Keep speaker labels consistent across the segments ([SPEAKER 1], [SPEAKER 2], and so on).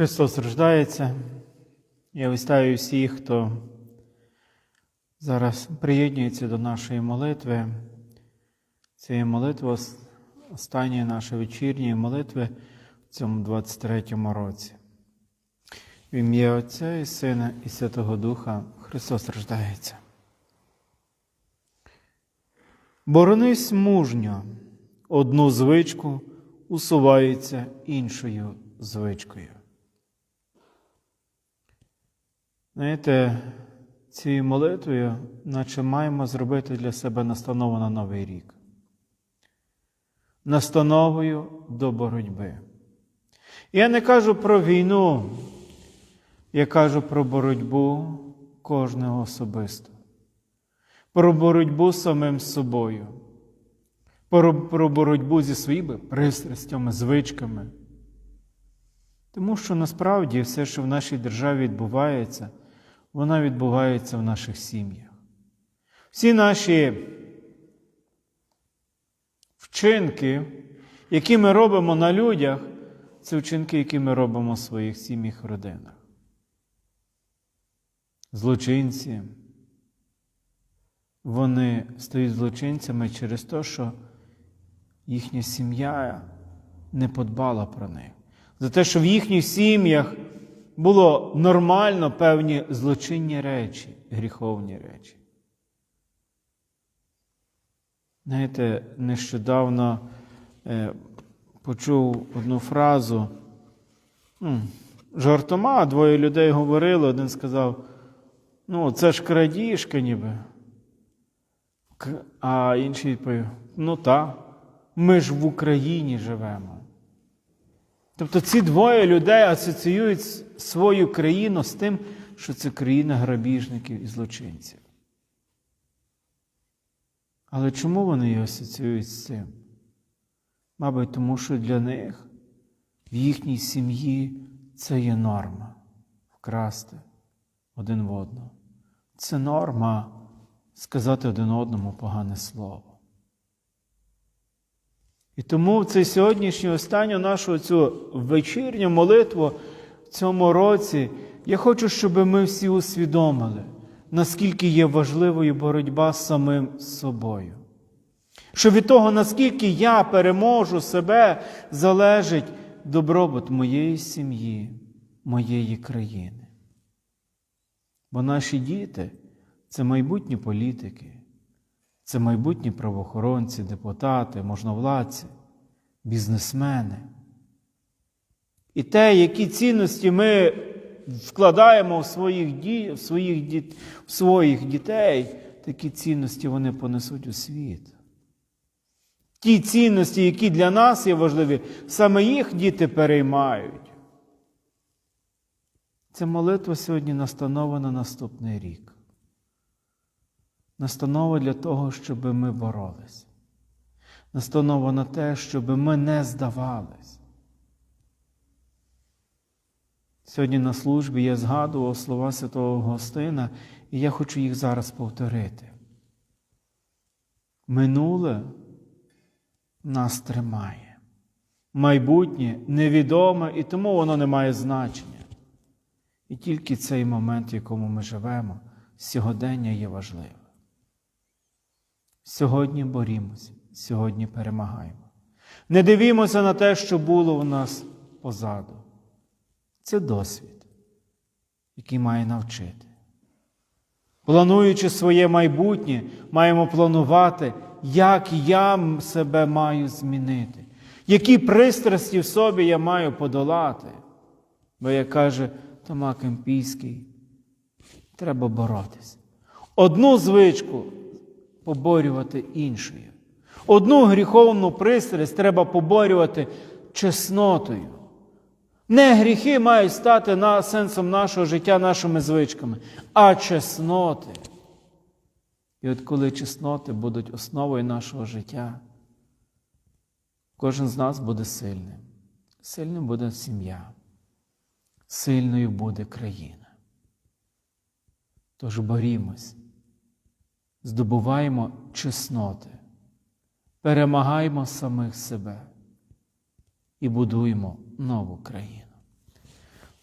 [SPEAKER 1] Христос рождається. Я вистаю всіх, хто зараз приєднується до нашої молитви. Це є молитва остання наша вечірньої молитви в цьому 23-му році. В ім'я Отця і Сина і Святого Духа Христос рождається. Боронись мужньо, одну звичку усувається іншою звичкою. Знаєте, цією молитвою, наче маємо зробити для себе настанову на Новий рік. Настановою до боротьби. Я не кажу про війну, я кажу про боротьбу кожного особисто, про боротьбу з самим собою, про, про боротьбу зі своїми пристрастями, звичками. Тому що насправді все, що в нашій державі відбувається, вона відбувається в наших сім'ях. Всі наші вчинки, які ми робимо на людях, це вчинки, які ми робимо в своїх сім'ях родинах. Злочинці, вони стають злочинцями через те, що їхня сім'я не подбала про них. За те, що в їхніх сім'ях було нормально певні злочинні речі, гріховні речі. Знаєте, нещодавно е, почув одну фразу. Жартома, двоє людей говорили, один сказав, ну, це ж крадіжка ніби. А інший відповів, ну так, ми ж в Україні живемо. Тобто ці двоє людей асоціюють свою країну з тим, що це країна грабіжників і злочинців. Але чому вони її асоціюють з цим? Мабуть, тому що для них в їхній сім'ї це є норма вкрасти один в одного. Це норма сказати один одному погане слово. І тому в цей сьогоднішній останню нашу цю вечірню молитву в цьому році я хочу, щоб ми всі усвідомили, наскільки є важливою боротьба з самим собою. Що від того, наскільки я переможу себе, залежить добробут моєї сім'ї, моєї країни. Бо наші діти це майбутні політики. Це майбутні правоохоронці, депутати, можновладці, бізнесмени. І те, які цінності ми вкладаємо в своїх ді... в своїх, ді... в своїх дітей, такі цінності вони понесуть у світ. Ті цінності, які для нас є важливі, саме їх діти переймають. Ця молитва сьогодні настанова на наступний рік настанова для того, щоб ми боролись. Настанова на те, щоб ми не здавались. Сьогодні на службі я згадував слова Святого Гостина, і я хочу їх зараз повторити. Минуле нас тримає. Майбутнє невідоме, і тому воно не має значення. І тільки цей момент, в якому ми живемо, сьогодення є важливим. Сьогодні борімося, сьогодні перемагаємо. Не дивімося на те, що було в нас позаду. Це досвід, який має навчити. Плануючи своє майбутнє, маємо планувати, як я себе маю змінити, які пристрасті в собі я маю подолати. Бо, як каже Тома Кемпійський, треба боротися. Одну звичку поборювати іншою. Одну гріховну пристрасть треба поборювати чеснотою. Не гріхи мають стати на сенсом нашого життя, нашими звичками, а чесноти. І от коли чесноти будуть основою нашого життя, кожен з нас буде сильним. Сильним буде сім'я, сильною буде країна. Тож борімось здобуваємо чесноти, перемагаємо самих себе і будуємо нову країну.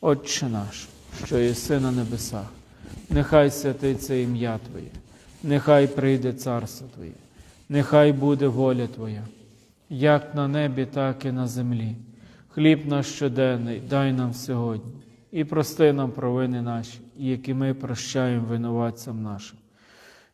[SPEAKER 1] Отче наш, що єси на небесах, нехай святиться ім'я Твоє, нехай прийде царство Твоє, нехай буде воля Твоя, як на небі, так і на землі. Хліб наш щоденний дай нам сьогодні, і прости нам провини наші, які ми прощаємо винуватцям нашим.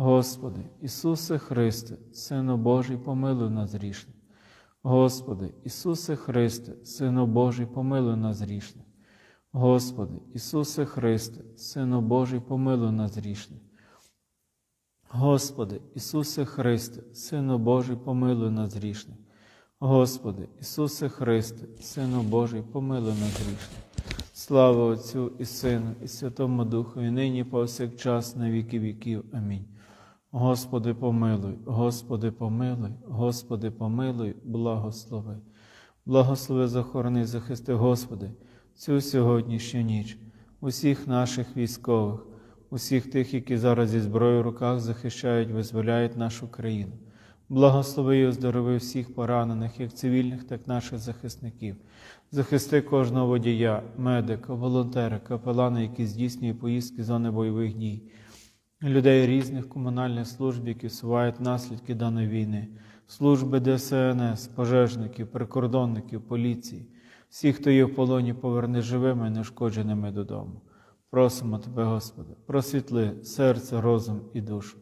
[SPEAKER 1] Господи, Ісусе Христе, Сину Божий, помилуй нас грішних. Господи, Ісусе Христе, Сину Божий, помилуй нас грішних. Господи, Ісусе Христе, Сину Божий, помилуй нас грішних. Господи, Ісусе Христе, Сину Божий, помилуй нас грішних. Господи, Ісусе Христе, Сину Божий, помилуй нас грішних. Слава Отцю і Сину, і Святому Духу, і нині повсякчас на віки віків. Амінь. Господи, помилуй, Господи, помилуй, Господи, помилуй, благослови. Благослови, захорони, захисти, Господи, цю сьогоднішню ніч, усіх наших військових, усіх тих, які зараз зі зброєю в руках захищають, визволяють нашу країну. Благослови і оздорови всіх поранених, як цивільних, так і наших захисників. Захисти кожного водія, медика, волонтера, капелана, які здійснює поїздки зони бойових дій, людей різних комунальних служб, які всувають наслідки даної війни, служби ДСНС, пожежників, прикордонників, поліції, всіх, хто є в полоні, поверни живими і нешкодженими додому. Просимо Тебе, Господи, просвітли серце, розум і душу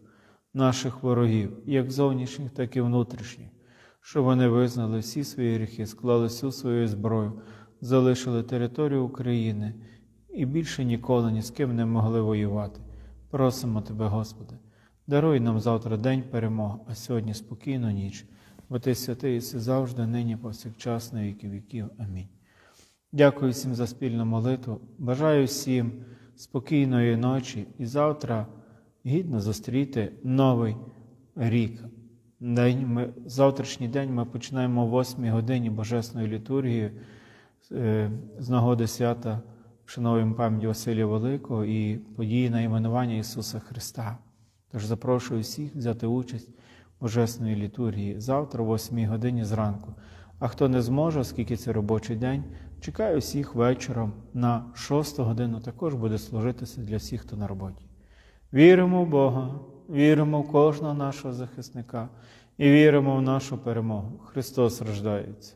[SPEAKER 1] наших ворогів, як зовнішніх, так і внутрішніх, щоб вони визнали всі свої гріхи, склали всю свою зброю, залишили територію України і більше ніколи ні з ким не могли воювати. Просимо Тебе, Господи, даруй нам завтра день перемоги, а сьогодні спокійну ніч, бо Ти святий і си завжди, нині, повсякчас, на віки віків. Амінь. Дякую всім за спільну молитву. Бажаю всім спокійної ночі і завтра гідно зустріти новий рік. День ми, завтрашній день ми починаємо о 8 годині Божественної літургії е, з нагоди свята вшановуємо пам'ять Василія Великого і події найменування Ісуса Христа. Тож запрошую всіх взяти участь в Божественної літургії завтра, о 8 годині зранку. А хто не зможе, оскільки це робочий день, чекаю всіх вечором на 6 годину також буде служитися для всіх, хто на роботі. Віримо в Бога, віримо в кожного нашого захисника і віримо в нашу перемогу. Христос рождається.